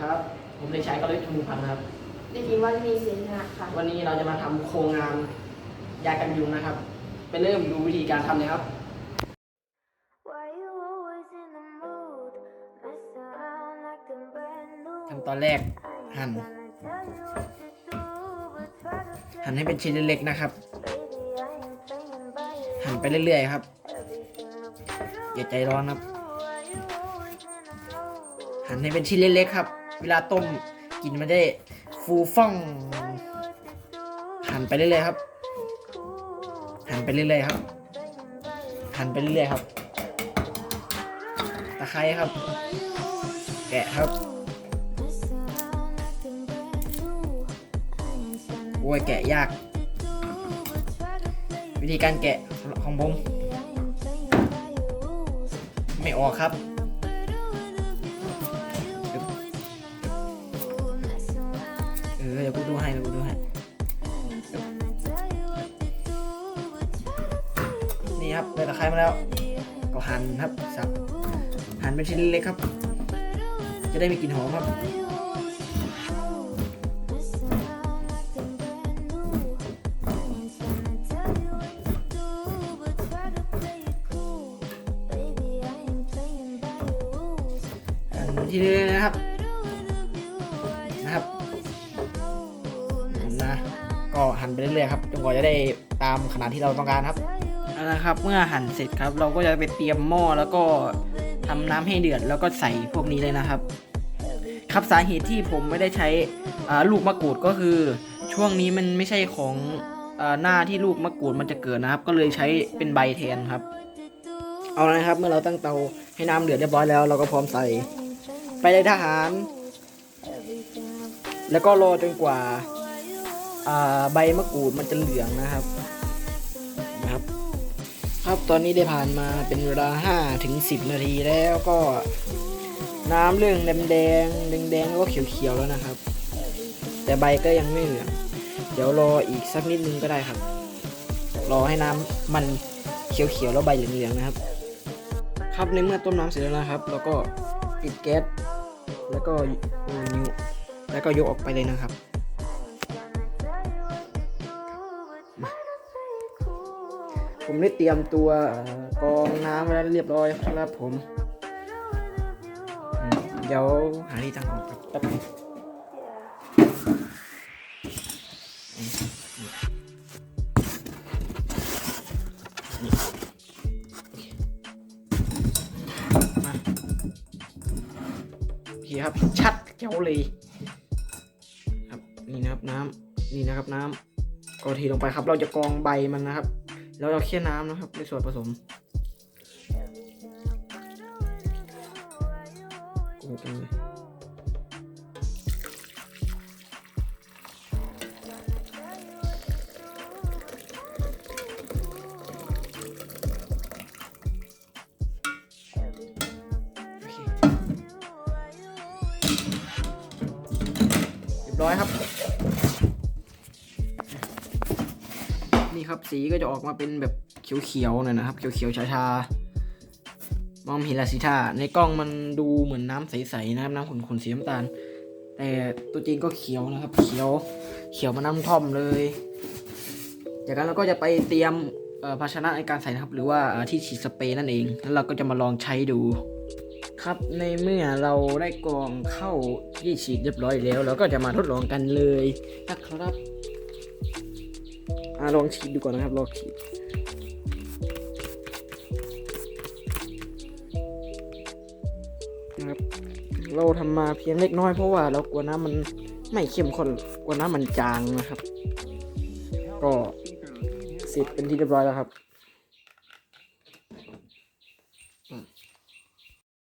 ครับ ผมเด็กชายกฤษชุมพันธ์ครับ เด็กหญิงวันมีเสนาค่ะ วันนี้เราจะมาทำโครงงานยากันยุงนะครับ ไปเริ่มดูวิธีการทำเลยครับ Why you always in the mood? Mess around like them brand new. ทำตอนแรกหั่น Gonna tell you what to do, but try to say, หั่นให้เป็นชิ้นเล็กๆนะครับ baby, I ain't playing by you. หั่นไปเรื่อยๆครับ Everything looks better อย่าใจร้อนครับ Why you always in the mood? หั่นให้เป็นชิ้นเล็กๆครับ เวลาต้มกินมันได้ฟูฟ่อง หั่นไปเรื่อยๆครับ หั่นไปเรื่อยๆครับ หั่นไปเรื่อยๆครับ ตะไคร้ครับ แกะครับโอ้ยแกะยาก วิธีการแกะของผมไม่ออกครับ ครับได้ตะไคร้มาแล้ว ก็หั่นครับสับหั่นเป็นชิ้นเล็กครับ จะได้มีกลิ่นหอมครับทีนี้นะครับ นะครับนะก็หั่นไปเรื่อยๆครับจนกว่าจะได้ตามขนาดที่เราต้องการครับ เอาละครับ เมื่อหั่นเสร็จครับ เราก็จะไปเตรียมหม้อแล้วก็ทำน้ำให้เดือด แล้วก็ใส่พวกนี้เลยนะครับ ครับสาเหตุที่ผมไม่ได้ใช้ลูกมะกรูดก็คือ ช่วงนี้มันไม่ใช่ของอหน้าที่ลูกมะกรูดมันจะเกิดนะครับ ก็เลยใช้เป็นใบแทนครับ เอาละครับ เมื่อเราตั้งเตาให้น้ำเดือดเรียบร้อยแล้ว เราก็พร้อมใส่ ไปเลยทหาร แล้วก็รอจนกว่าใบมะกรูดมันจะเหลืองนะครับนะครับ ครับตอนนี้ได้ผ่านมาเป็นเวลา5ถึง10 นาทีแล้วก็น้ำเรื่องแดงแดงแดงแดงแล้วก็เขียวๆแล้วนะครับ แต่ใบก็ยังไม่เหลืองเดี๋ยวรออีกสักนิดนึงก็ได้ครับ รอให้น้ำมันเขียวๆแล้วใบเหลืองๆนะครับ ครับในเมื่อต้มน้ำเสร็จแล้วนะครับ เราก็ปิดแก๊สแล้วก็วางนิ้วแล้วก็ยกออกไปเลยนะครับ ผมได้เตรียมตัวกองน้ำไว้แล้วเรียบร้อยครับผม เดี๋ยวหาที่ตั้งออกครับแป๊บนึงมาโอเคครับชัดเจ๋วเลยครับนี่นะครับน้ำนี่นะครับน้ำก็เทลงไปครับ เราจะกองใบมันนะครับ แล้วเราเคี่ยน้ำนะครับในส่วนผสมโอ้โหเลยโอเคเรียบร้อยครับ ครับ สีก็จะออกมาเป็นแบบเขียวๆหน่อยนะครับ เขียวๆชาๆมองเห็นละสิท่าในกล้องมันดูเหมือนน้ำใสๆนะครับน้ำขุ่นๆสีน้ำตาล แต่ตัวจริงก็เขียวนะครับ เขียวเขียวมาน้ำท่อมเลย จากนั้นเราก็จะไปเตรียมภาชนะในการใส่นะครับ หรือว่าที่ฉีดสเปรย์นั่นเอง แล้วเราก็จะมาลองใช้ดูครับในเมื่อเราได้กรองเข้าที่ฉีดเรียบร้อยแล้ว เราก็จะมาทดลองกันเลยนะครับ อะลองฉีดดูก่อนนะครับลองฉีดนะครับเราทำมาเพียงเล็กน้อยเพราะว่าเรากลัวน้ามันไม่เข้มข้นกลัวน้ามันจางนะครับ ก็เสร็จเป็นที่เรียบร้อยแล้วครับ